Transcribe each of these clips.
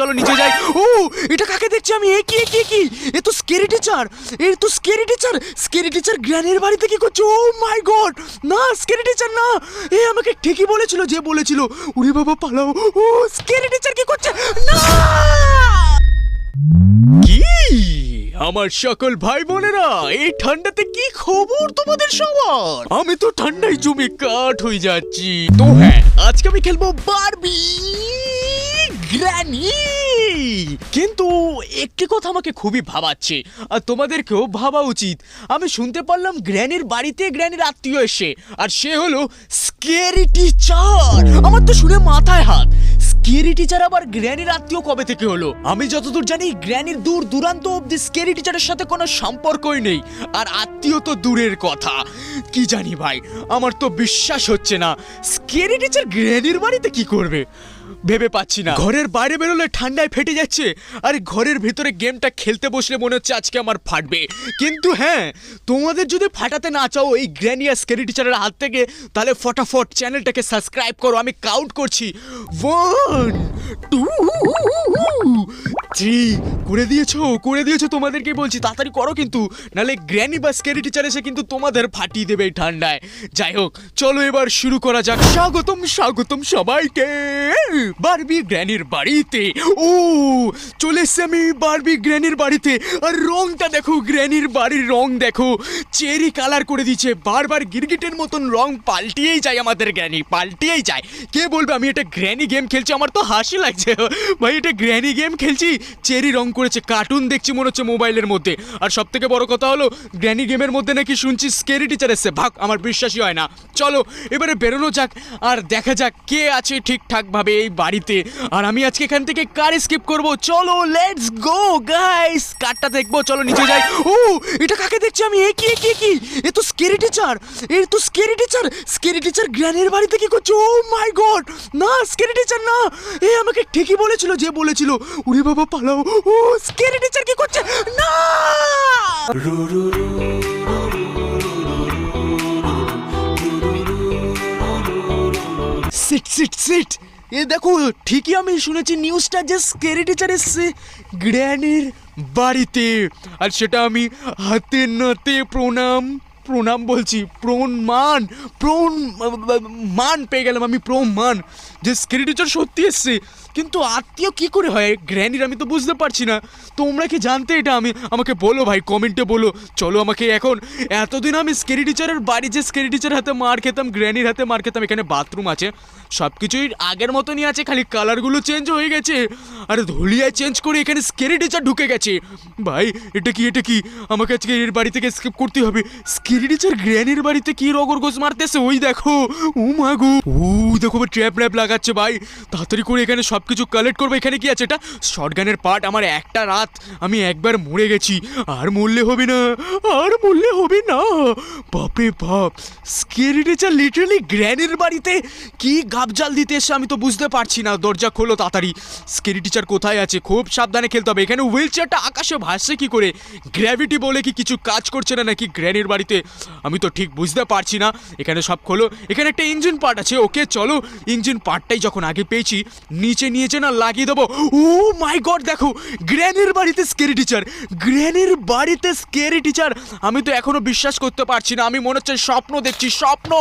চলো নিচে যাই। ও, এটা কাকে দেখছি আমি? এ কি এ কি, এ তো স্কেরি টিচার এ তো স্কেরি টিচার স্কেরি টিচার গ্র্যানের বাড়িতে কি করছে। ও মাই গড না স্কেরি টিচার না। এ আমাকে ঠিকই বলেছিল, যে বলেছিল। উরি বাবা, পালাও। ও স্কেরি টিচার কি করছে? না! কি? আমার সকল ভাই বোনেরা এই ঠান্ডাতে কি খবর তোমাদের সবার? আমি তো ঠান্ডায় জমে কাঠ হয়ে যাচ্ছি। তো হ্যাঁ আজকে আমি খেলব বারবি গ্র্যানি কিন্তু একটি কথা আমাকে খুবই ভাবাচ্ছে। আর তোমাদেরকেও ভাবা উচিত। আমি শুনতে পারলাম গ্র্যানির বাড়িতে গ্র্যানির আত্মীয় এসে। আর সে হলো স্কেরি টিচার আমার তো শুনে মাথায় হাত। স্কেরি টিচার আবার গ্র্যানির আত্মীয় কবে থেকে হলো? আমি যতদূর জানি গ্র্যানির দূর দূরান্ত অব্দি স্কেরি টিচারের সাথে কোনো সম্পর্কই নেই। আর আত্মীয় তো দূরের কথা। কি জানি ভাই, আমার তো বিশ্বাস হচ্ছে না। স্কেরি টিচার গ্র্যানির বাড়িতে কি করবে? ভেবে পাচ্ছি না। ঘরের বাইরে বেরোলে ঠান্ডায় ফেটে যাচ্ছে। আর ঘরের ভিতরে গেমটা খেলতে বসলে মনে হচ্ছে আজকে আমার ফাটবে। কিন্তু হ্যাঁ তোমাদের যদি ফাটাতে না চাও এই গ্র্যানিয়া স্কেরি টিচারের হাত থেকে, তাহলে ফটাফট চ্যানেলটাকে সাবস্ক্রাইব করো। আমি কাউন্ট করছি। ওয়ান টু থ্রি করে দিয়েছ করে দিয়েছ তোমাদেরকে বলছি, তাড়াতাড়ি করো কিন্তু। নালে গ্র্যানি বা স্কেরি টিচার এসে কিন্তু তোমাদের ফাটিয়ে দেবে এই ঠান্ডায়। যাই হোক, চলো এবার শুরু করা যাক। স্বাগতম স্বাগতম সবাইকে। বারবি গ্র্যানির বাড়িতে। ও চলে এসছে আমি বারবি গ্র্যানির বাড়িতে। আর রংটা দেখো, গ্র্যানির বাড়ির রং দেখো। চেরি কালার করে দিচ্ছে বারবার গিরগিটের মতন রং পাল্টিয়েই যায় আমাদের গ্র্যানি, পাল্টিয়েই যায়। কে বলবে, আমি এটা গ্র্যানি গেম খেলছি, আমার তো হাসি লাগছে। ভাই, এটা গ্র্যানি গেম খেলছি, চেরি রং করেছে, কার্টুন দেখছি মনে হচ্ছে মোবাইলের মধ্যে। আর সব থেকে বড় কথা হলো, গ্র্যানি গেমের মধ্যে নাকি শুনছি স্কেরি টিচার এসছে। ভাগ, আমার বিশ্বাসই হয় না। চলো, এবারে বেরোনো যাক, আর দেখা যাক কে আছে ঠিকঠাক ভাবে বাড়িতে। আর আমি আজকে এখান থেকে কার স্কিপ করব। চলো লেটস গো গাইস কারটা দেখব, চলো নিচে যাই। ও, এটা কাকে দেখছি আমি? এ কি এ কি কি? এ তো স্কেরি টিচার এ তো স্কেরি টিচার স্কেরি টিচার গ্র্যানের বাড়িতে কি করছে? ও মাই গড না স্কেরি টিচার না! এ আমাকে ঠিকই বলেছিল, যে বলেছিল। উরি বাবা, পালাও। ও স্কেরি টিচার কি করছে? না! রু রু সিট সিট সিট এ দেখো, ঠিকই আমি শুনেছি নিউজটা যে স্কেরি টিচার এসছে গ্র্যানির বাড়িতে। আর সেটা আমি হাতে নাতে প্রণাম প্রণাম বলছি, প্রণমান, প্রণ, মান পেয়ে গেলাম আমি প্রমান যে স্কেরি টিচার সত্যি এসছে, কিন্তু আত্মীয় কি করে হয়? গ্র্যানির আমি তো বুঝতে পারছি না। তোমরা কি জানতে এটা আমি? আমাকে বলো ভাই কমেন্টে বলো। চলো আমাকে এখন, এতদিন আমি স্কেরি টিচারের বাড়ি যে স্কেরি টিচার হাতে মার খেতাম, গ্র্যানির হাতে মার খেতাম, এখানে বাথরুম আছে। সব কিছুই আগের মতনই আছে, খালি কালারগুলো চেঞ্জ হয়ে গেছে। আরে ধুলিয়ায় চেঞ্জ করে এখানে স্কেরি টিচার ঢুকে গেছে। ভাই, এটা কি এটা কি? আমাকে আজকে এর বাড়ি থেকে স্কিপ করতে হবে। স্কেরি টিচার গ্র্যানির বাড়িতে কি রগর গোস মারতেছে? ওই দেখো ও মাগো ও দেখো ট্র্যাপ ট্র্যাপ লাগাচ্ছে, ভাই। তাড়াতাড়ি করে এখানে সব কিছু কালেক্ট করব। এখানে কি আছে এটা? শর্টগানের পার্ট আমার একটা রাত আমি একবার মরে গেছি। আর মরলে হবে না, আর মরলে হবে না। বাপে বাপ। স্কেরি টিচার লিটারালি গ্র্যানির বাড়িতে কি গাবজাল দিতে এসে আমি তো বুঝতে পারছি না। দরজা খোলো তাড়াতাড়ি। স্কেরি টিচার কোথায় আছে? খুব সাবধানে খেলতে হবে। এখানে হুইল চেয়ারটা আকাশে ভাসছে কি করে? গ্র্যাভিটি বলে কি কিছু কাজ করছে না নাকি গ্র্যানির বাড়িতে? আমি তো ঠিক বুঝতে পারছি না। এখানে সব খোলো। এখানে একটা ইঞ্জিন পার্ট আছে। ওকে, চলো। ইঞ্জিন পার্টটাই যখন আগে পেয়েছি, নিচে নিয়েছে না লাগিয়ে দেবো। ও মাই গড দেখো। গ্র্যানির বাড়িতে স্কেরি টিচার গ্র্যানির বাড়িতে স্কেরি টিচার আমি তো এখনও বিশ্বাস করতে পারছি না। আমি মনে হচ্ছে স্বপ্ন দেখছি। স্বপ্ন!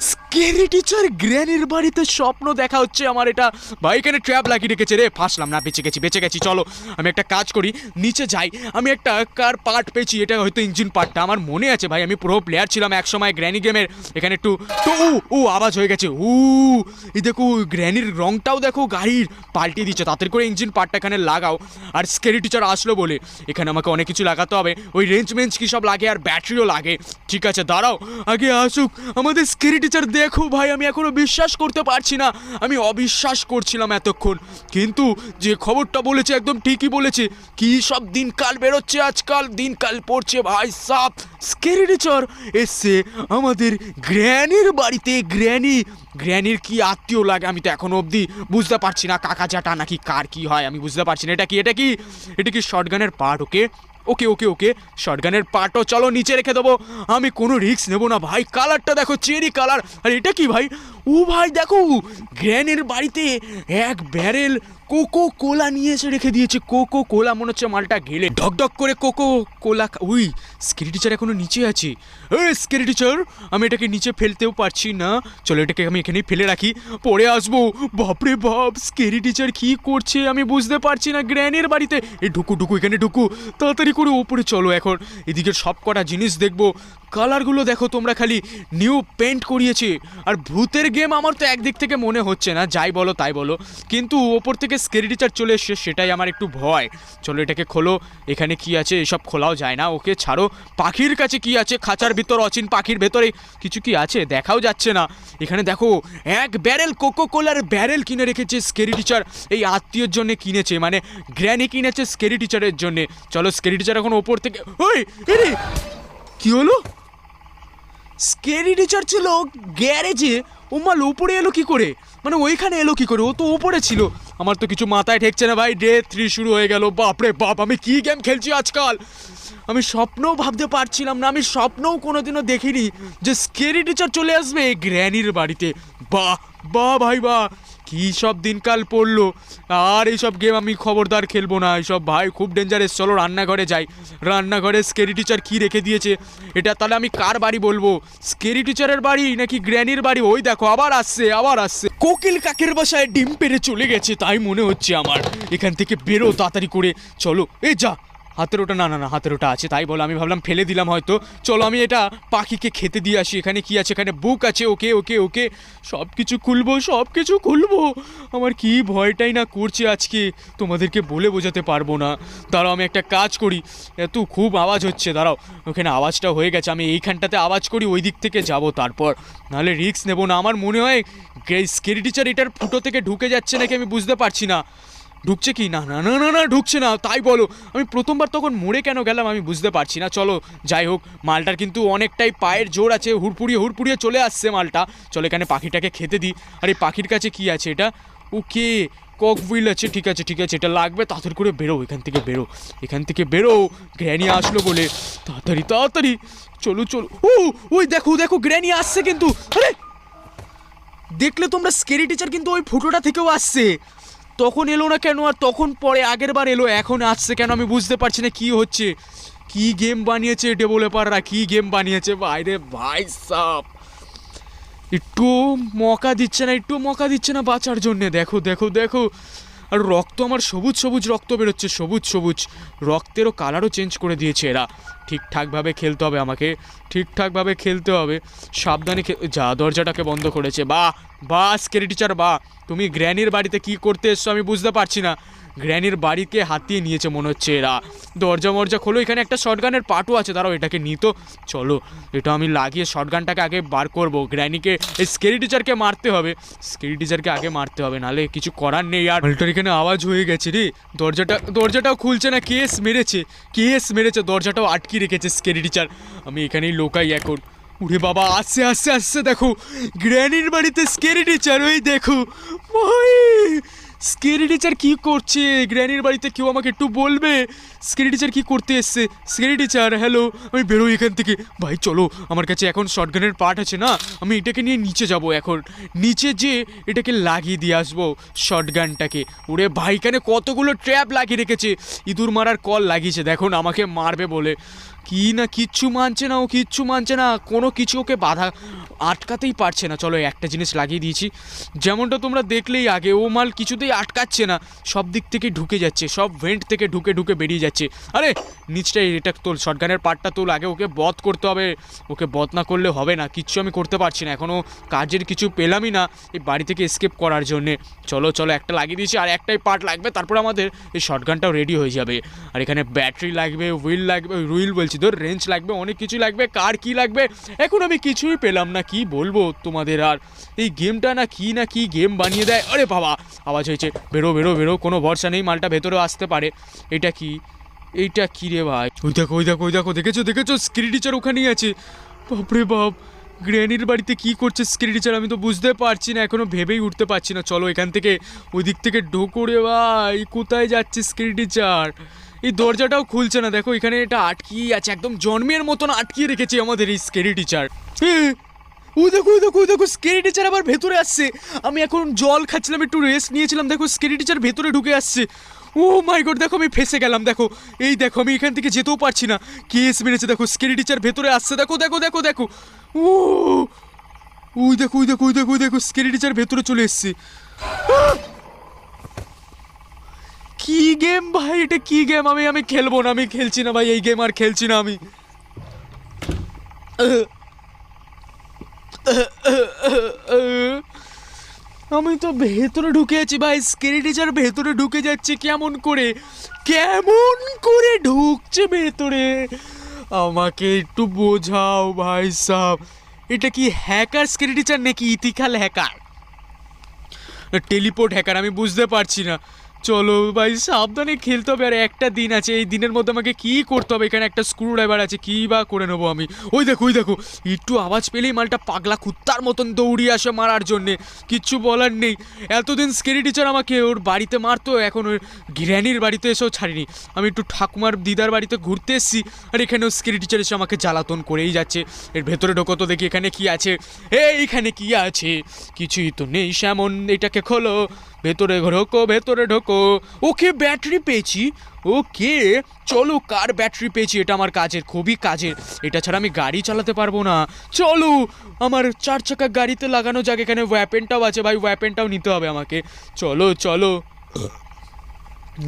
স্কেরি টিচার গ্র্যানির বাড়িতে স্বপ্ন দেখা হচ্ছে আমার এটা। ভাই, এখানে ট্র্যাপ লাগিয়ে রেখেছে রে। ফাঁসলাম না, বেঁচে গেছি বেঁচে গেছি, চলো। আমি একটা কাজ করি, নিচে যাই। আমি একটা কার পার্ট পেয়েছি, এটা হয়তো ইঞ্জিন পার্টটা আমার মনে আছে ভাই, আমি প্রো প্লেয়ার ছিলাম এক সময় গ্র্যানি গেমের এখানে একটু, তো ও ও আওয়াজ হয়ে গেছে, উ এই দেখো গ্র্যানির রংটাও দেখো, গাড়ির পাল্টিয়ে দিচ্ছে। তাড়াতাড়ি করে ইঞ্জিন পার্টটা এখানে লাগাও। আর স্কেরি টিচার আসলো বলে, এখানে আমাকে অনেক কিছু লাগাতে হবে। ওই রেঞ্জ মেঞ্জ কি সব লাগে, আর ব্যাটারিও লাগে। ঠিক আছে, দাঁড়াও, আগে আসুক। আমাদের স্কেরি টিচার দেখো ভাই, আমি এখনও বিশ্বাস করতে পারছি না। আমি অবিশ্বাস করছিলাম এতক্ষণ। কিন্তু যে খবরটা বলেছে একদম ঠিকই বলেছে। কি সব দিনকাল বেরোচ্ছে আজকাল? দিনকাল পড়ছে ভাই সাপ। স্কেরি টিচার এসছে আমাদের গ্র্যানির বাড়িতে গ্র্যানি। গ্র্যানির কি আত্মীয় লাগে আমি তো এখনও অবধি বুঝতে পারছি না। কাকা চাটা নাকি কার কি হয় আমি বুঝতে পারছি না। এটা কি এটা কি? এটা কি শর্টগানের পার্ট ওকে ওকে ওকে ওকে। শর্টগানের পার্টও চলো নিচে রেখে দেবো। আমি কোনো রিস্ক নেব না ভাই। কালারটা দেখো চেরি কালার। আর এটা কি ভাই? ও ভাই, দেখো, গ্র্যানের বাড়িতে এক ব্যারেল কোকো কোলা নিয়ে এসে রেখে দিয়েছে। কোকো কোলা মনে হচ্ছে মালটা গেলে। ঢক ঢক করে কোকো কোলা উই স্কেরি টিচার এখনও নিচে আছে। এ স্কেরি টিচার আমি এটাকে নিচে ফেলতেও পারছি না। চলো, এটাকে আমি এখানেই ফেলে রাখি। পরে আসব। বাপরে বাপ স্কেরি টিচার কি করছে আমি বুঝতে পারছি না গ্র্যানের বাড়িতে। এই ঢুকু ঢুকু, এখানে ঢুকু। তাড়াতাড়ি করে ওপরে চলো এখন। এদিকে সব কটা জিনিস দেখব। কালারগুলো দেখো, তোমরা খালি নিউ পেন্ট করিয়েছে। আর ভূতের গেম আমার তো একদিক থেকে মনে হচ্ছে না, যাই বলো তাই বলো। কিন্তু ওপর থেকে স্কেরি টিচার চলে এসছে, সেটাই আমার একটু ভয়। চলো এটাকে খোলো, এখানে কি আছে, এসব খোলাও যায় না, ওকে ছাড়ো। পাখির কাছে কি আছে, খাঁচার ভিতর, অচিন পাখির ভেতরে, কিছু কি আছে? দেখাও যাচ্ছে না। এখানে দেখো, এক ব্যারেল কোকো কোলার ব্যারেল কিনে রেখেছে স্কেরি টিচার এই আত্মীয়র জন্য কিনেছে মানে গ্র্যানি কিনেছে স্কেরি টিচারের জন্য। চলো স্কেরি টিচার এখন ওপর থেকে ওই কি হলো? স্কেরি টিচার ছিল গ্যারেজে ও মাল উপরে এলো কি করে? মানে ওইখানে এলো কি করে? ও তো উপরে ছিল। আমার তো কিছু মাথায় ঠেকছে না ভাই। ডে থ্রি শুরু হয়ে গেল। বাপরে বাপ, আমি কি গেম খেলছি আজকাল? আমি স্বপ্নও ভাবতে পারছিলাম না। আমি স্বপ্নও কোনোদিনও দেখিনি যে স্কেরি টিচার চলে আসবে গ্র্যানির বাড়িতে। বাহ বাহ ভাই, বাহ। কী সব দিনকাল পড়ল? আর এইসব গেম আমি খবরদার খেলব না। এইসব ভাই খুব ডেঞ্জারাস চলো রান্নাঘরে যাই। রান্নাঘরে স্কেরি টিচার কি রেখে দিয়েছে? এটা তাহলে আমি কার বাড়ি বলব? স্কেরি টিচারের বাড়ি নাকি গ্র্যানির বাড়ি? ওই দেখো, আবার আসছে আবার আসছে। কোকিল কাকের বাসায় ডিম পেড়ে চলে গেছে, তাই মনে হচ্ছে আমার। এখান থেকে বেরো তাড়াতাড়ি করে। চলো, এই যা। হাতের ওটা, না না না, হাতের ওটা আছে, তাই বলো। আমি ভাবলাম ফেলে দিলাম হয়তো। চলো, আমি এটা পাখিকে খেতে দিয়ে আসি। এখানে কি আছে? এখানে বুক আছে, ওকে ওকে ওকে। সব কিছু খুলবো সব কিছু খুলবো। আমার কি ভয়টাই না করছে আজকে, তোমাদেরকে বলে বোঝাতে পারব না। দাঁড়াও, আমি একটা কাজ করি। এত খুব আওয়াজ হচ্ছে, দাঁড়াও। ওখানে আওয়াজটা হয়ে গেছে, আমি এইখানটাতে আওয়াজ করি, ওই দিক থেকে যাব তারপর। নাহলে রিস্ক নেব না। আমার মনে হয় স্কেরি টিচার এটার ফুটো থেকে ঢুকে যাচ্ছে নাকি আমি বুঝতে পারছি না। ঢুকছে কি? না না না না না, ঢুকছে না, তাই বলো। আমি প্রথমবার তখন মরে কেন গেলাম আমি বুঝতে পারছি না। চলো, যাই হোক, মালটার কিন্তু অনেকটাই পায়ের জোর আছে, হুড়পুড়িয়ে হুড়পুড়িয়ে চলে আসছে মালটা। চলো, এখানে পাখিটাকে খেতে দিই। আর এই পাখির কাছে কি আছে এটা? ওকে কক হুইল আছে, ঠিক আছে ঠিক আছে, এটা লাগবে, তাড়াতাড়ি করে বেরো, এখান থেকে বেরো, এখান থেকে বেরো, গ্র্যানি আসলো বলে। তাড়াতাড়ি তাড়াতাড়ি, চলো চলো, ও, ওই দেখো দেখো, গ্র্যানি আসছে কিন্তু, আরে! দেখলে তোমরা স্কেরি টিচার কিন্তু ওই ফুটোটা থেকেও আসছে। তখন এলো না কেন? আর তখন পরে আগের বার এলো, এখন আসছে কেন? আমি বুঝতে পারছি না কি হচ্ছে। কি গেম বানিয়েছে ডেভেলপাররা কি গেম বানিয়েছে? বাইরে ভাই সাপ একটু মকা দিচ্ছে না, একটু মকা দিচ্ছে না বাঁচার জন্যে। দেখো দেখো দেখো। আর রক্ত আমার সবুজ সবুজ রক্ত বেরোচ্ছে, সবুজ সবুজ। রক্তেরও কালারও চেঞ্জ করে দিয়েছে এরা। ঠিকঠাকভাবে খেলতে হবে আমাকে, ঠিকঠাকভাবে খেলতে হবে। সাবধানে যা দরজাটাকে বন্ধ করেছে। বা বা স্কেরি টিচার বা তুমি গ্র্যানির বাড়িতে কি করতে এসছো আমি বুঝতে পারছি না। গ্র্যানির বাড়িকে হাতিয়ে নিয়েছে মনে হচ্ছে এরা। দরজা মরজা খোলো, এখানে একটা শর্টগানের পাটও আছে, দাঁড়াও এটাকে নিত চলো, এটা আমি লাগিয়ে শর্টগানটাকে আগে বার করব। গ্র্যানিকে, এই স্কেরি টিচারকে মারতে হবে। স্কেরি টিচারকে আগে মারতে হবে, নাহলে কিছু করার নেই আর। মালটার এখানে আওয়াজ হয়ে গেছে রে। দরজাটা, দরজাটাও খুলছে না, কেস মেরেছে কেস মেরেছে, দরজাটাও আটকে রেখেছে স্কেরি টিচার আমি এখানেই লোকাই এখন। উড়ে বাবা, আসছে আসছে আসছে, দেখো। গ্র্যানির বাড়িতে স্কেরি টিচার ওই দেখো। স্কেরি টিচার কি করছে? গ্র্যানির বাড়িতে কেউ আমাকে একটু বলবে? স্কেরি টিচার কি করতে এসছে? স্কেরি টিচার হ্যালো আমি বেরোই এখান থেকে। ভাই, চলো, আমার কাছে এখন শর্টগানের পার্ট আছে না? আমি এটাকে নিয়ে নিচে যাব এখন। নিচে যে এটাকে লাগিয়ে দিয়ে আসব শর্টগানটাকে ওরে ভাই, এখানে কতগুলো ট্র্যাপ লাগিয়ে রেখেছে? ইঁদুর মারার কল লাগিয়েছে। দেখো না আমাকে মারবে বলে। কি না কিচ্ছু মানছে না, ও কিচ্ছু মানছে না, কোনো কিছু ওকে বাধা আটকাতেই পারছে না। চলো, একটা জিনিস লাগিয়ে দিয়েছি। যেমনটা তোমরা দেখলেই আগে, ও মাল কিছুতেই আটকাচ্ছে না, সব দিক থেকে ঢুকে যাচ্ছে, সব ভেন্ট থেকে ঢুকে ঢুকে বেরিয়ে যাচ্ছে। আরে নিচটাই এটা তোল শর্টগানের পার্টটা তোল, আগে ওকে বধ করতে হবে। ওকে বধ না করলে হবে না, কিচ্ছু আমি করতে পারছি না এখনও কাজের কিছু পেলামই না এই বাড়ি থেকে স্কেপ করার জন্যে। চলো চলো, একটা লাগিয়ে দিয়েছি, আর একটাই পার্ট লাগবে, তারপর আমাদের এই শর্টগানটাও রেডি হয়ে যাবে। আর এখানে ব্যাটারি লাগবে হুইল লাগবে হুইল বলছি ধর রেঞ্জ লাগবে, অনেক কিছু লাগবে, কার কি লাগবে, এখন আমি কিছুই পেলাম না, কি বলব তোমাদের আর? এই গেমটা না কি না কি গেম বানিয়ে দেয়? আরে বাবা, আওয়াজ হয়েছে, বেরো বেরো বেরো, কোনো ভরসা নেই, মালটা ভেতরে আসতে পারে। এটা কি? এইটা কি রে ভাই? ওই দেখো ওই দেখো ওই দেখো, দেখেছ দেখেছ? স্ক্রিন টিচার ওখানেই আছে। বাপরে বাপ গ্র্যানির বাড়িতে কি করছে স্ক্রিন টিচার আমি তো বুঝতে পারছি না, এখনও ভেবেই উঠতে পারছি না। চলো এখান থেকে, ওই দিক থেকে ঢোকো রে ভাই, কোথায় যাচ্ছে স্ক্রিন টিচার এই দরজাটাও খুলছে না। দেখো, এখানে এটা আটকিয়ে আছে, একদম জন্মের মতন আটকিয়ে রেখেছে আমাদের এই স্কেরি টিচার ও দেখো দেখো দেখো স্কেরি টিচার আবার ভেতরে আসছে। আমি এখন জল খাচ্ছিলাম, একটু রেস্ট নিয়েছিলাম, দেখো স্কেরি টিচার ভেতরে ঢুকে আসছে। ও মাই গড দেখো, আমি ফেসে গেলাম, দেখো। এই দেখো, আমি এখান থেকে যেতেও পারছি না। কেস মেরেছে, দেখো স্কেরি টিচার ভেতরে আসছে। দেখো দেখো দেখো দেখো। ও ওই দেখো ওই দেখো ওই দেখো ওই দেখো স্কেরি টিচার ভেতরে চলে এসছে! কি গেম ভাই? এটা কি গেম আমি আমি খেলব না, আমি খেলছি না ভাই, এই গেম আর খেলছি না আমি। আমি তো ভেতরে ঢুকে আছি ভাই স্কেরি টিচার ভেতরে ঢুকে যাচ্ছে কেমন করে? কেমন করে ঢুকছে ভেতরে? আমাকে একটু বোঝাও ভাই সাহ এটা কি হ্যাকার স্কেরি টিচার নাকি ইথিক্যাল হ্যাকার টেলিপোর্ট হ্যাকার আমি বুঝতে পারছি না। চলো ভাই, সাবধানে খেলতে হবে। আর একটা দিন আছে, এই দিনের মধ্যে আমাকে কি করতে হবে? এখানে একটা স্ক্রু ড্রাইভার আছে, কি বা করে নেব আমি? ওই দেখো ওই দেখো, একটু আওয়াজ পেলেই মালটা পাগলা কুত্তার মতন দৌড়িয়ে আসে মারার জন্যে। কিচ্ছু বলার নেই। এতদিন স্কেরি টিচার আমাকে ওর বাড়িতে মারতো, এখন ওর গ্র্যানির বাড়িতে এসেও ছাড়িনি। আমি একটু ঠাকুমার দিদার বাড়িতে ঘুরতে এসেছি, আর এখানে এখানেও স্কেরি টিচার এসে আমাকে জ্বালাতন করেই যাচ্ছে। এর ভেতরে ঢোকো তো দেখি এখানে কি আছে। এইখানে কি আছে? কিছুই তো নেই সেমন এটাকে খোলো। ভেতরে ঢোকো ভেতরে ঢোকো। ওকে ব্যাটারি পেয়েছি। ওকে, চলো, কার ব্যাটারি পেয়েছি? এটা আমার কাজের, খুবই কাজের। এটা ছাড়া আমি গাড়ি চালাতে পারব না। চলো, আমার চার চাকা গাড়িতে লাগানো যাক। এখানে ওয়াপেনটাও আছে ভাই ওয়াপেনটাও নিতে হবে আমাকে। চলো চলো।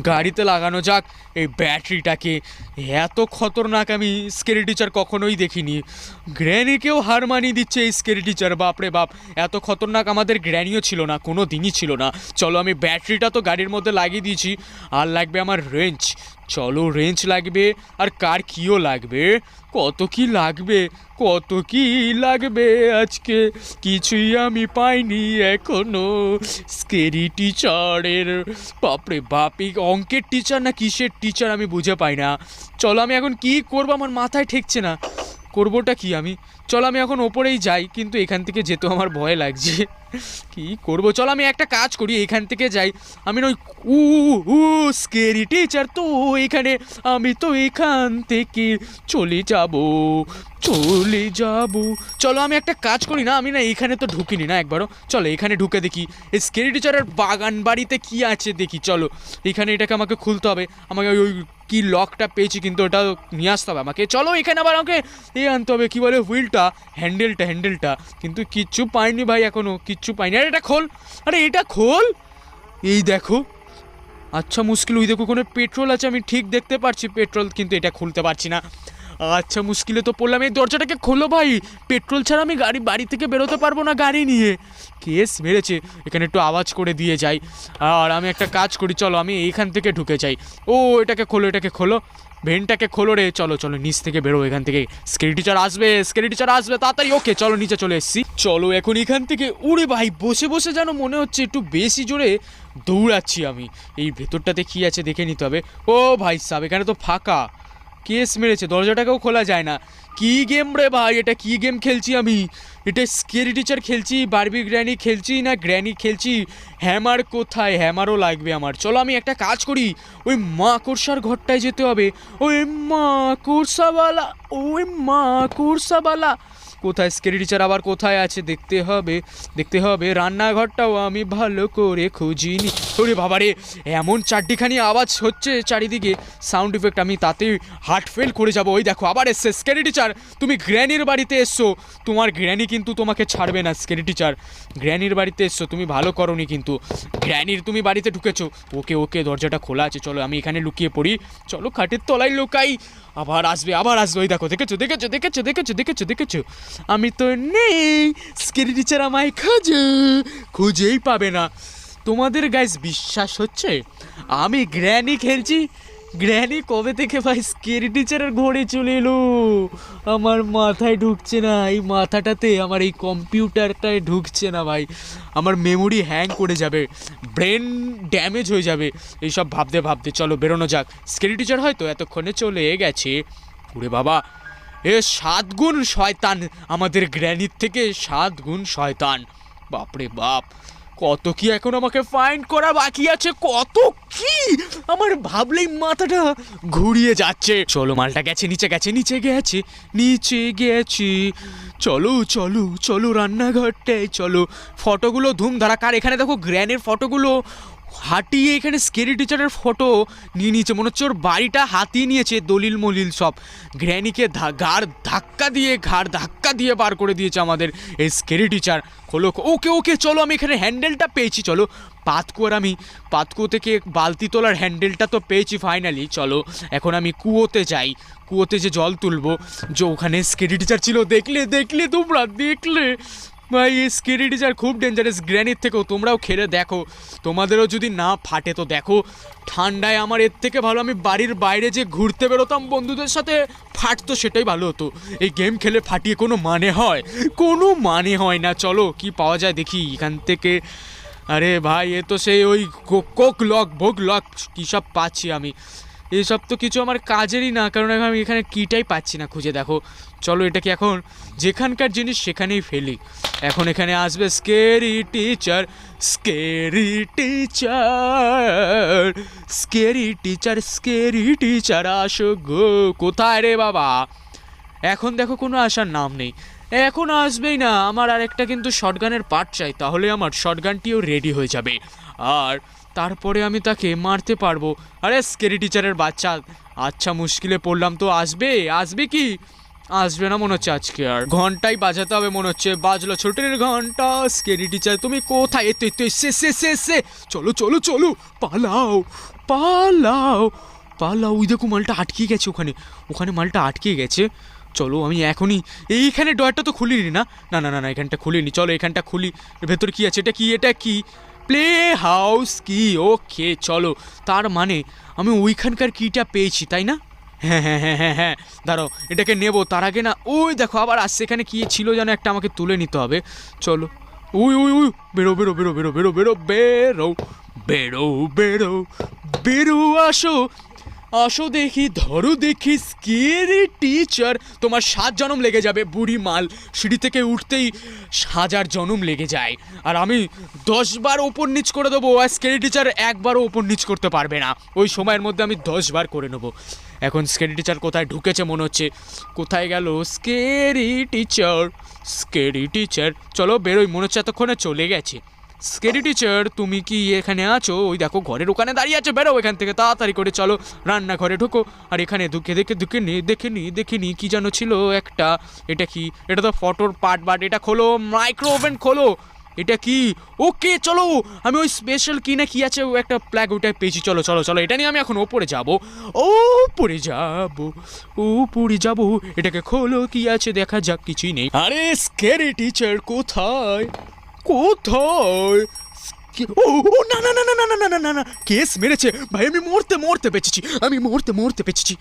গাড়িতে লাগানো যাক। এই ব্যাটারিটাকে এত খতরনাক আমি স্কেরি টিচার কখনোই দেখিনি। গ্র্যানিকেও হার মানিয়ে দিচ্ছে এই স্কেরি টিচার বাপরে বাপ। এত খতরনাক আমাদের গ্র্যানিও ছিল না কোনো দিনই ছিল না। চলো আমি ব্যাটারিটা তো গাড়ির মধ্যে লাগিয়ে দিয়েছি। আর লাগবে আমার রেঞ্জ চলো রেঞ্চ লাগবে, আর কার কিও লাগবে? কত কি লাগবে? কত কি লাগবে আজকে? কিছুই আমি পাইনি এখনও। স্কেরি টিচারের বাপরে বাপি অঙ্কের টিচার না কিসের টিচার আমি বুঝে পাই না। চলো আমি এখন কি করব আমার মাথায় ঠেকছে না। করবোটা কি আমি? চলো আমি এখন ওপরেই যাই, কিন্তু এখান থেকে যেতেও আমার ভয় লাগছে। কি করব? চলো আমি একটা কাজ করি, এখান থেকে যাই। আমি ওই উ উ স্কেরি টিচার তো এখানে। আমি তো এখান থেকে চলে যাব চলে যাব। চলো আমি একটা কাজ করি না, আমি না এখানে তো ঢুকিনি না একবারও। চলো এখানে ঢুকে দেখি এই স্কেরি টিচারের বাগান বাড়িতে কি আছে দেখি, চলো। এখানে এটাকে আমাকে খুলতে হবে। আমাকে ওই কি লকটা পেয়েছি কিন্তু ওটা নিয়ে আসতে হবে আমাকে। চলো এখানে আবার আমাকে এ আনতে হবে, কী বলে হুইলটা হ্যান্ডেলটা হ্যান্ডেলটা কিন্তু কিচ্ছু পাইনি ভাই এখনও কিচ্ছু পাইনি। আরে এটা খোল, আরে এটা খোল। এই দেখো আচ্ছা মুশকিল, ওই দেখো কোনো পেট্রোল আছে, আমি ঠিক দেখতে পারছি। পেট্রোল কিন্তু এটা খুলতে পারছি না। আচ্ছা মুশকিলে তো পড়লাম। এই দরজাটাকে খোলো ভাই। পেট্রোল ছাড়া আমি গাড়ি, বাড়ি থেকে বেরোতে পারব না গাড়ি নিয়ে। কেস মেরেছে। এখানে একটু আওয়াজ করে দিয়ে যাই। আর আমি একটা কাজ করি, চলো, আমি এইখান থেকে ঢুকে যাই। ও, এটাকে খোলো এটাকে খোলো। ভেনটাকে খোলো রে। চলো চলো, নিচ থেকে বেরো এখান থেকে। স্কেরি টিচার আসবে স্কেরি টিচার আসবে, তাড়াতাড়ি। ওকে, চলো, নিচে চলে এসেছি। চলো, এখন এখান থেকে উড়ে ভাই, বসে বসে যেন মনে হচ্ছে একটু বেশি জোরে দৌড়াচ্ছি আমি। এই ভেতরটাতে কি আছে দেখে নিতে হবে। ও ভাই সাব এখানে তো ফাঁকা। কেস মেরেছে, দরজাটাকেও খোলা যায় না। কি গেম রে ভাই, এটা কি গেম খেলছি আমি? এটা স্কেরি টিচার খেলছি বারবি গ্র্যানি খেলছি না গ্র্যানি খেলছি? হ্যামার কোথায়? হ্যামারও লাগবে আমার। চলো আমি একটা কাজ করি। ওই মা কোরসার ঘরটায় যেতে হবে। ওই মা কোরসাওয়ালা, ওই মা কোরসাওয়ালা। কোথায়? স্কেরি টিচার আবার কোথায় আছে? দেখতে হবে দেখতে হবে। রান্নাঘরটাও আমি ভালো করে খুঁজিনি। ওরে বাবারে, এমন চারটিখানি আওয়াজ হচ্ছে চারিদিকে। সাউন্ড ইফেক্ট আমি তাতেই হার্ট ফেল করে যাব। ওই দেখো, আবার এসছে স্কেরি টিচার তুমি গ্র্যানির বাড়িতে এসছো তোমার গ্র্যানি কিন্তু তোমাকে ছাড়বে না স্কেরি টিচার গ্র্যানির বাড়িতে এসছো তুমি ভালো করনি কিন্তু। গ্র্যানির তুমি বাড়িতে ঢুকেছো। ওকে ওকে, দরজাটা খোলা আছে। চলো, আমি এখানে লুকিয়ে পড়ি। চলো, খাটের তলায় লুকাই। আবার আসবে আবার আসবে। ওই দেখো, দেখেছ দেখেছ দেখেছ দেখেছ দেখেছ দেখেছ। আমি তো নেই। স্কেরি টিচার আমায় খোঁজো, খুঁজেই পাবে না। তোমাদের গাইস বিশ্বাস হচ্ছে? আমি গ্র্যানি খেলছি। গ্র্যানি কবে থেকে ভাই স্কেরি টিচারের ঘরে চলে এলো? আমার মাথায় ঢুকছে না। এই মাথাটাতে, আমার এই কম্পিউটারটায় ঢুকছে না ভাই। আমার মেমোরি হ্যাং করে যাবে। ব্রেন ড্যামেজ হয়ে যাবে। এইসব ভাবতে ভাবতে। চলো, বেরোনো যাক। স্কেরি টিচার হয়তো এতক্ষণে চলে গেছে। ওরে বাবা এ সাত গুণ শয়তান, আমাদের গ্র্যানির থেকে সাত গুণ শয়তান। বাপরে বাপ, কত কি এখন আমাকে ফাইন্ড করা বাকি আছে, কত কি? আমার ভাবলেই মাথাটা ঘুরিয়ে যাচ্ছে। চলো মালটা গেছে, নিচে গেছে নিচে গেছে, নিচে গেছি। চলো চলো চলো রান্নাঘরটায়, চলো। ফটোগুলো ধুম ধারাকার এখানে দেখো, গ্র্যানের ফটোগুলো হাঁটিয়ে এখানে স্কেরি টিচারের ফটো নিয়ে নিয়েছে। মনে হচ্ছে ওর বাড়িটা হাতিয়ে নিয়েছে, দলিল মলিল সব। গ্র্যানিকে ঘাড় ধাক্কা দিয়ে, ঘাড় ধাক্কা দিয়ে বার করে দিয়েছে আমাদের এই স্কেরি টিচার হলো ওকে ওকে, চলো, আমি এখানে হ্যান্ডেলটা পেয়েছি, চলো। পাতকুয়ার আমি, পাতকুয়ো থেকে বালতি তোলার হ্যান্ডেলটা তো পেয়েছি ফাইনালি চলো। এখন আমি কুয়োতে যাই, কুয়োতে যে জল তুলবো। যে ওখানে স্কেরি টিচার ছিল, দেখলে দেখলে তোমরা, দেখলে। এই স্কেরি টিচার খুব ডেঞ্জারাস গ্র্যানির থেকেও তোমরাও খেলে দেখো। তোমাদেরও যদি না ফাটে তো দেখো। ঠান্ডায় আমার এর থেকে ভালো, আমি বাড়ির বাইরে যে ঘুরতে বেরোতাম বন্ধুদের সাথে, ফাটতো সেটাই ভালো হতো। এই গেম খেলে ফাটিয়ে কোনো মানে হয়? কোনো মানে হয় না। চলো, কি পাওয়া যায় দেখি। এখান থেকে, আরে ভাই, এ তো সেই ওই কোক লক ভোগ লক কী সব পাচ্ছি আমি। এসব তো কিছু আমার কাজেরই না, কারণ আমি এখানে কিটাই পাচ্ছি না খুঁজে, দেখো। চলো এটাকে এখন যেখানকার জিনিস সেখানেই ফেলি। এখন এখানে আসবে scary teacher scary teacher scary teacher scary teacher আসো গো, কোথায় রে বাবা? এখন দেখো কোনো আসার নাম নেই। এখন আসবেই না, আমার আরেকটা কিন্তু শটগানের পার্ট চাই, তাহলে আমার শটগানটিও রেডি হয়ে যাবে। আর তারপরে আমি তাকে মারতে পারব। আরে স্কেরি টিচারের বাচ্চা। আচ্ছা মুশকিলে পড়লাম তো, আসবে? আসবে কি? আসবে না মনে হচ্ছে আজকে আর। ঘন্টাই বাজাতে হবে মনে হচ্ছে। বাজলো ছোটের ঘণ্টা। স্কেরি টিচার তুমি কোথায়? এতো এতো সে সে সে সে। চলো চলো চলো। পালাও পালাও পালাও। ওই দেখো, মালটা আটকে গেছে ওখানে। ওখানে মালটা আটকে গেছে। চলো, আমি এখনই এইখানে ডয়ারটা তো খুলিনি না? না না না এখানটা খুলিনি। চলো, এখানটা খুলি। ভেতর কি আছে? এটা কি? এটা কি? প্লে হাউস কি ওকে চলো তার মানে আমি ওইখানকার কিটা পেয়েছি তাই না হ্যাঁ হ্যাঁ হ্যাঁ হ্যাঁ হ্যাঁ দাঁড়াও এটাকে নেব তার আগে না ওই দেখো আবার আর সেখানে কী ছিল যেন একটা আমাকে তুলে নিতে হবে চলো উই উই উই বেরো বেরো বেরো বেরো বেরো বেরো বেরো বেরো বেরো বেরো আসো আসো দেখি, ধরো দেখি স্কেরি টিচার তোমার সাত জনম লেগে যাবে, বুড়ি মাল। সিঁড়ি থেকে উঠতেই হাজার জনম লেগে যায়। আর আমি দশবার ওপর নিচ করে দেবো, আর স্কেরি টিচার একবারও ওপর নিচ করতে পারবে না। ওই সময়ের মধ্যে আমি দশবার করে নেব। এখন স্কেরি টিচার কোথায় ঢুকেছে মনে হচ্ছে? কোথায় গেল স্কেরি টিচার স্কেরি টিচার চলো বেরোই, মনে হচ্ছে এতক্ষণে চলে গেছে। স্কেরি টিচার তুমি কি এখানে আছো? ওই দেখো, ঘরের ওখানে দাঁড়িয়ে আছো। বেরো এখান থেকে, তাড়াতাড়ি করে চলো। রান্নাঘরে ঢুকো। আর এখানে ঢুকে দেখে দেখে নি দেখে নি দেখে নি কি যেন ছিল একটা। এটা কি? এটা তো ফটোর পার্ট বাট এটা খোলো মাইক্রো ওভেন খোলো। এটা কি? ওকে, চলো। আমি ওই স্পেশাল কি না কি আছে, ও একটা প্ল্যাগ ওটা পেয়েছি। চলো চলো চলো। এটা নিয়ে আমি এখন ওপরে যাব। ও পরে যাব ও পরে যাব। এটাকে খোলো, কি আছে দেখা যাক, কিছুই নেই। আরে স্কেরি টিচার কোথায়? কোথায় কি- ও ও না না না না না না না না না না কেস মেরেছে ভাই আমি মরতে মরতে বেঁচেছি আমি মরতে মরতে বেঁচেছি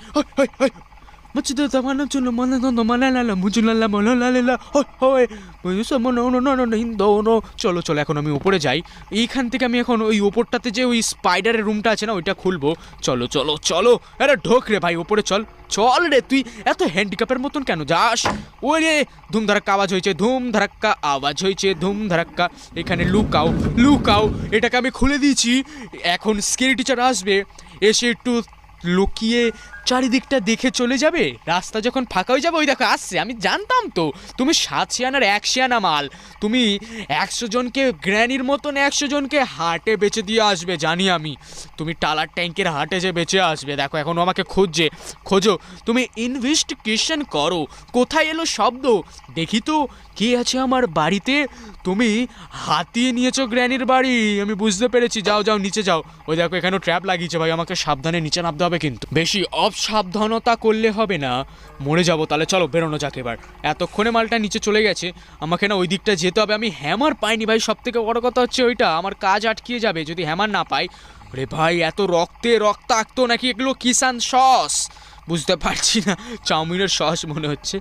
হাই হাই হাই মচ্ছিদ তামানা চুল মনে নন্দ মানে লালা মুজুলালা মনে লালেলা হয় হয় বুঝছ মনে ন ন ন হিন্দ ন চলো চলো এখন আমি উপরে যাই এইখান থেকে আমি এখন ওই ওপরটাতে যে ওই স্পাইডারের রুমটা আছে না ওইটা খুলবো চলো চলো চলো আরে ঢোক রে ভাই উপরে চল চল রে তুই এত হ্যান্ডিক্যাপের মতন কেন যাস ওই রে ধুম ধারাক্কা আওয়াজ হয়েছে ধুম ধারাক্কা আওয়াজ হয়েছে ধুম ধারাক্কা এখানে লুকাও লুকাও এটাকে আমি খুলে দিয়েছি এখন স্কেরি টিচার আসবে এসে একটু লুকিয়ে চারিদিকটা দেখে চলে যাবে? রাস্তা যখন ফাঁকা হয়ে যাবে, ওই দেখো আসছে। আমি জানতাম তো। তুমি সাত শিয়ানার এক শিয়ানা মাল তুমি একশো জনকে, গ্র্যানির মতন একশো জনকে হাটে বেচে দিয়ে আসবে, জানি আমি। তুমি টালার ট্যাঙ্কের হাটে যে বেঁচে আসবে, দেখো, এখন আমাকে খুঁজছে। খোঁজো। তুমি ইনভেস্টিগেশন করো। কোথায় এলো শব্দ? দেখি তো, কে আছে আমার বাড়িতে? তুমি হাতিয়ে নিয়েছো গ্র্যানির বাড়ি। আমি বুঝতে পেরেছি। যাও যাও, নিচে যাও। ওই দেখো এখানে ট্র্যাপ লাগিয়েছে ভাই। আমাকে সাবধানে নিচে নামতে হবে কিন্তু। বেশি অসাবধানতা করলে হবে না। মরে যাব। তাহলে চলো, বেরোনো যাক এবার। এতক্ষণে মালটা নিচে চলে গেছে। আমাকে না ওই দিকটা যেতে হবে। আমি হ্যামার পাইনি ভাই। সব থেকে বড় কথা হচ্ছে ওইটা। আমার কাজ আটকিয়ে যাবে। যদি হ্যামার না পাই। রে ভাই, এত রক্তে রক্তাক্ত নাকি এগুলো কিষান সস? বুঝতে পারছি না। চাউমিনের সস মনে হচ্ছে।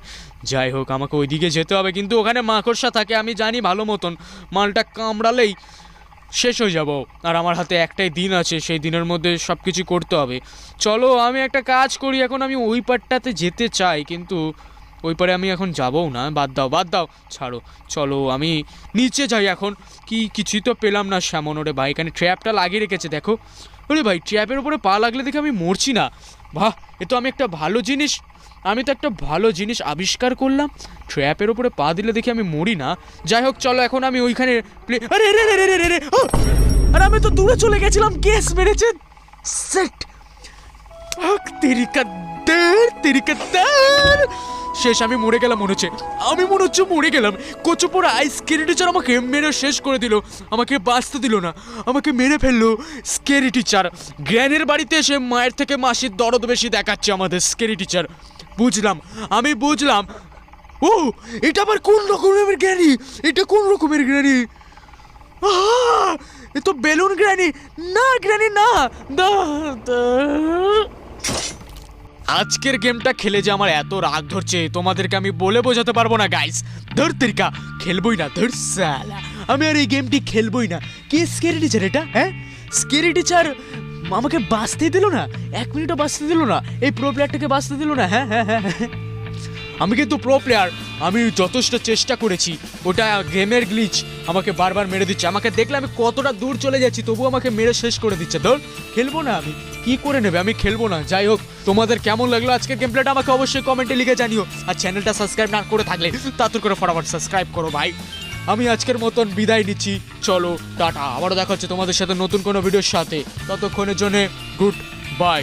যাই হোক, আমাকে ওইদিকে যেতে হবে, কিন্তু ওখানে মাকড়সা থাকে, আমি জানি ভালো মতন। মালটা কামড়ালেই শেষ হয়ে যাব। আর আমার হাতে একটাই দিন আছে, সেই দিনের মধ্যে সব কিছু করতে হবে। চলো, আমি একটা কাজ করি, এখন আমি ওই পারটাতে যেতে চাই, কিন্তু ওই পারে আমি এখন যাবও না। বাদ দাও বাদ দাও, ছাড়ো। চলো, আমি নিচে যাই এখন। কি, কিছুই তো পেলাম না শ্যামন ওরে ভাই, এখানে ট্র্যাপটা লাগিয়ে রেখেছে, দেখো। ওরে ভাই ট্র্যাপের উপরে পা লাগলে দেখে আমি মরছি না। বাহ, এ তো আমি একটা ভালো জিনিস। আমি তো একটা ভালো জিনিস আবিষ্কার করলাম। ট্র্যাপের ওপরে পা দিলে দেখি আমি মরি না। যাই হোক, চলো এখন আমি ওইখানে প্লে আরে, রে রে রে রে রে! আরে, আমি তো দূরে চলে গেছিলাম, কেস মেরেছে সেট। আক তেরি কাদ্দার তেরি কাদ্দার শেষ আমি মরে গেলাম, মনে হচ্ছে। আমি মনে হচ্ছে মরে গেলাম। কচুপুর আইস স্কেরি টিচার আমাকে মেরে শেষ করে দিল। আমাকে বাঁচতে দিল না। আমাকে মেরে ফেলল স্কেরি টিচার জ্ঞানের বাড়িতে এসে মায়ের থেকে মাসির দরদ বেশি দেখাচ্ছে আমাদের স্কেরি টিচার বুঝলাম। আমি বুঝলাম। ও, এটা আবার কোন রকমের জ্ঞানী? এটা কোন রকমের আহ! এ তো বেলুন গ্রানি না গ্রানি না। দা। আজকের গেমটা খেলে যে আমার এত রাগ ধরছে, তোমাদেরকে আমি বলে বোঝাতে পারব না গাইস ধর তিরকা, খেলবই না, ধর সালা আমি আর এই গেমটি খেলবই না। কে স্কেরি টিচার এটা হ্যাঁ? স্কেরি টিচার আমাকে বাঁচতে দিল না, এক মিনিটও বাঁচতে দিল না, এই প্রো প্লেয়ারটাকে বাঁচতে দিল না হ্যাঁ হ্যাঁ হ্যাঁ হ্যাঁ। আমি কিন্তু প্রো প্লেয়ার আমি যথেষ্ট চেষ্টা করেছি। ওটা গেমের গ্লিচ আমাকে বারবার মেরে দিচ্ছে। আমাকে দেখলে আমি কতটা দূর চলে যাচ্ছি তবু আমাকে মেরে শেষ করে দিচ্ছে। ধর, খেলব না আমি। কি করে নেবে? আমি খেলব না। যাই হোক, তোমাদের কেমন লাগল আজকের গেম প্লেটা আমাকে অবশ্যই কমেন্টে লিখে জানিও। আর চ্যানেলটা সাবস্ক্রাইব না করে থাকলে তাড়াতাড়ি করে ফটাফট সাবস্ক্রাইব করো, ভাই। আমি আজকের মতন বিদায় নিচ্ছি। চলো, টাটা। আবারও দেখা হচ্ছে তোমাদের সাথে নতুন কোনো ভিডিওর সাথে। ততক্ষণের জন্য গুড বাই